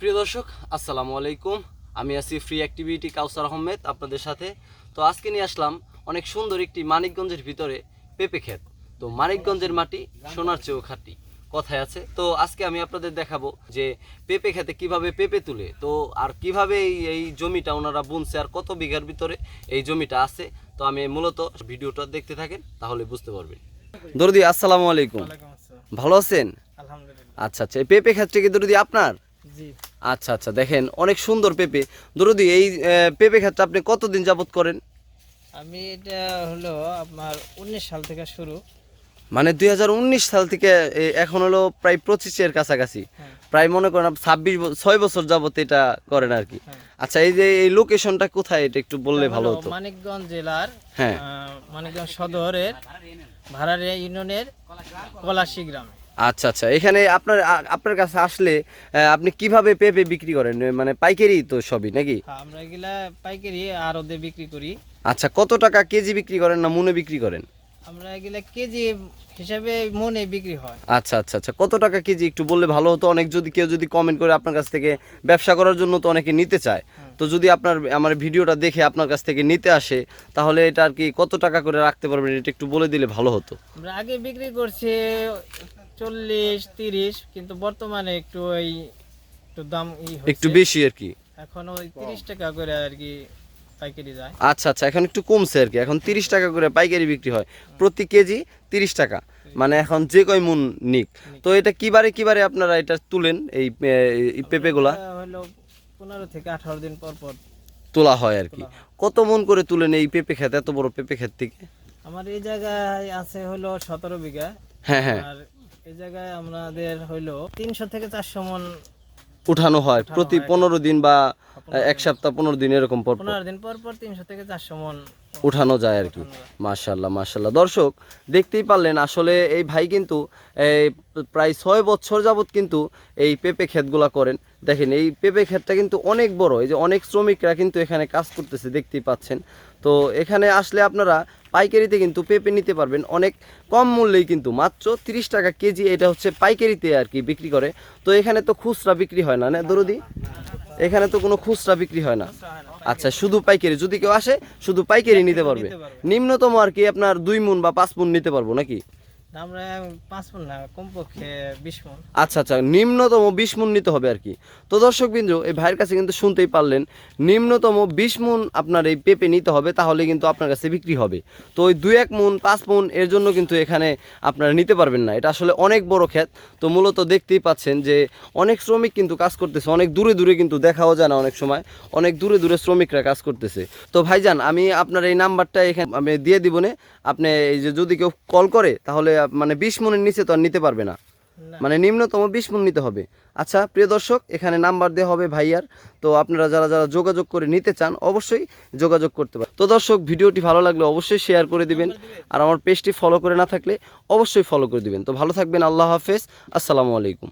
প্রিয় দর্শক আসসালামু আলাইকুম। আমি আছি ফ্রি অ্যাক্টিভিটি কাউসার আহমেদ আপনাদের সাথে। তো আজকে নিয়ে আসলাম অনেক সুন্দর একটি মানিকগঞ্জের ভিতরে পেঁপে ক্ষেত। তো মানিকগঞ্জের মাটি সোনার চেয়েও খাঁটি কথায় আছে। তো আজকে আমি আপনাদের দেখাবো যে পেঁপে খেতে কীভাবে পেঁপে তুলে তো আর কীভাবে এই এই জমিটা ওনারা বুনছে আর কত বিঘার ভিতরে এই জমিটা আছে। তো আমি মূলত ভিডিওটা দেখতে থাকেন তাহলে বুঝতে পারবেন। দরদি আসসালামু আলাইকুম। ভালো আছেন? আচ্ছা আচ্ছা এই পেঁপে ক্ষেতটা কি দরদি আপনার? আচ্ছা আচ্ছা দেখেন অনেক সুন্দর পেঁপে। দরদি এই পেঁপে ক্ষেতটা আপনি কতদিন যাবত করেন? আমি এটা হলো আপনার উনিশ সাল থেকে শুরু। মানে দুই হাজার উনিশ সাল থেকে এখন হলো প্রায় পঁচিশের কাছাকাছি। হ্যাঁ। প্রায় মনে করেন ছাব্বিশ ছয় বছর যাবত এটা করেন আর কি। হ্যাঁ। আচ্ছা এই যে এই লোকেশনটা কোথায়? এটা একটু বললে ভালো হতো। মানিকগঞ্জ জেলার হ্যাঁ। মানিকগঞ্জ সদরের ভাড়ারিয়া ইউনিয়নের কলাশি গ্রামে। আচ্ছা আচ্ছা। এখানে আপনার আপনার কাছে আসলে আপনি কীভাবে পেঁপে বিক্রি করেন? মানে পাইকারি তো সবই নাকি? হ্যাঁ, আমরা এগুলা পাইকারি আর ওদের বিক্রি করি। আচ্ছা কত টাকা কেজি বিক্রি করেন না মনে বিক্রি করেন? আমরা এগুলা কেজি হিসাবে মনে বিক্রি হয়। আচ্ছা আচ্ছা আচ্ছা। কত টাকা কেজি? একটু বললে ভালো হতো। অনেক যদি কেউ যদি কমেন্ট করে আপনার কাছ থেকে ব্যবসা করার জন্য তো অনেকে নিতে চায়। তো যদি আপনার আমার ভিডিওটা দেখে আপনার কাছ থেকে নিতে আসে তাহলে এটা আর কি কত টাকা করে রাখতে পারবেন? এটা একটু বলে দিলে ভালো হতো। আমরা আগে বিক্রি করছি চল্লিশ তিরিশ কিন্তু বর্তমানে একটু ওই একটু দাম একটু বেশি আর কি? এখন ওই তিরিশ টাকা করে আর কি পাইকারি যায়। আচ্ছা আচ্ছা এখন একটু কমছে আর কি। এখন তিরিশ টাকা করে পাইকারি বিক্রি হয়। প্রতি কেজি তিরিশ টাকা। মানে এখন যে কয় মুন নিক। তো এটা কিবারে কিবারে আপনারা এটা তুলেন এই পেঁপেগুলা? হলো পনেরো থেকে আঠারো দিন পর পর তোলা হয় আর কি। কত মন করে তুলেন এই পেঁপে ক্ষেত? এত বড় পেঁপে ক্ষেত থেকে? আমার এই জায়গায় আছে হলো সতেরো বিঘা। হ্যাঁ হ্যাঁ। আর এই জায়গায় আমাদের হইল তিনশো থেকে চারশো মন উঠানো হয় প্রতি পনেরো দিন বা এক সপ্তাহ পনেরো দিন এরকম পর পনেরো দিন পর পর তিনশো থেকে চারশো মন উঠানো যায় আর কি। মাশাল্লাহ মাশাল্লাহ দর্শক দেখতেই পারলেন আসলে এই ভাই কিন্তু এই প্রায় ছয় বছর যাবত কিন্তু এই পেঁপে ক্ষেতগুলা করেন। দেখেন এই পেঁপে ক্ষেতটা কিন্তু অনেক বড়। এই যে অনেক শ্রমিকরা কিন্তু এখানে কাজ করতেছে দেখতেই পাচ্ছেন। তো এখানে আসলে আপনারা পাইকারিতে কিন্তু পেঁপে নিতে পারবেন। অনেক কম মূল্যেই কিন্তু। মাত্র তিরিশ টাকা কেজি এটা হচ্ছে পাইকারিতে আর কি বিক্রি করে। তো এখানে তো খুচরা বিক্রি হয় না না দরদি? এখানে তো কোনো খুচরা বিক্রি হয় না। আচ্ছা শুধু পাইকারি। যদি কেউ আসে, শুধু পাইকারি নিতে পারবে। নিতে পারবে। নিম্নতম আর কি আপনার দুই মুন বা পাঁচ মুন নিতে পারব নাকি? আমরা আচ্ছা আচ্ছা নিম্নতম বিশ মুন নিতে হবে আর কি। তো দর্শক বিন্দু, এই ভাইয়ের কাছে কিন্তু শুনতেই পারলেন, নিম্নতম বিশ মুন আপনার এই পেঁপে নিতে হবে, তাহলে কিন্তু আপনার কাছে বিক্রি হবে। তো ওই দুই এক মুন, পাঁচ মুন, এর জন্য কিন্তু এখানে আপনারা নিতে পারবেন না। এটা আসলে অনেক বড় ক্ষেত তো মূলত দেখতেই পাচ্ছেন যে অনেক শ্রমিক কিন্তু কাজ করতেছে, অনেক দূরে দূরে কিন্তু দেখাও যায় না অনেক সময়, অনেক দূরে দূরে শ্রমিকরা কাজ করতেছে। তো ভাইজান, আমি আপনার এই নাম্বারটা এখানে আমি দিয়ে দিব নে। আপনি এই যে যদি কেউ কল করে, তাহলে মানে বিশ মনের নিচে তো আর নিতে পারবে না। মানে নিম্নতম বিশ মন নিতে হবে। আচ্ছা প্রিয় দর্শক এখানে নাম্বার দেওয়া হবে ভাইয়ার। তো আপনারা যারা যারা যোগাযোগ করে নিতে চান অবশ্যই যোগাযোগ করতে পারেন। তো দর্শক ভিডিওটি ভালো লাগলে অবশ্যই শেয়ার করে দিবেন। আর আমার পেজটি ফলো করে না থাকলে অবশ্যই ফলো করে দিবেন। তো ভালো থাকবেন আল্লাহ হাফেজ। আসসালামু আলাইকুম।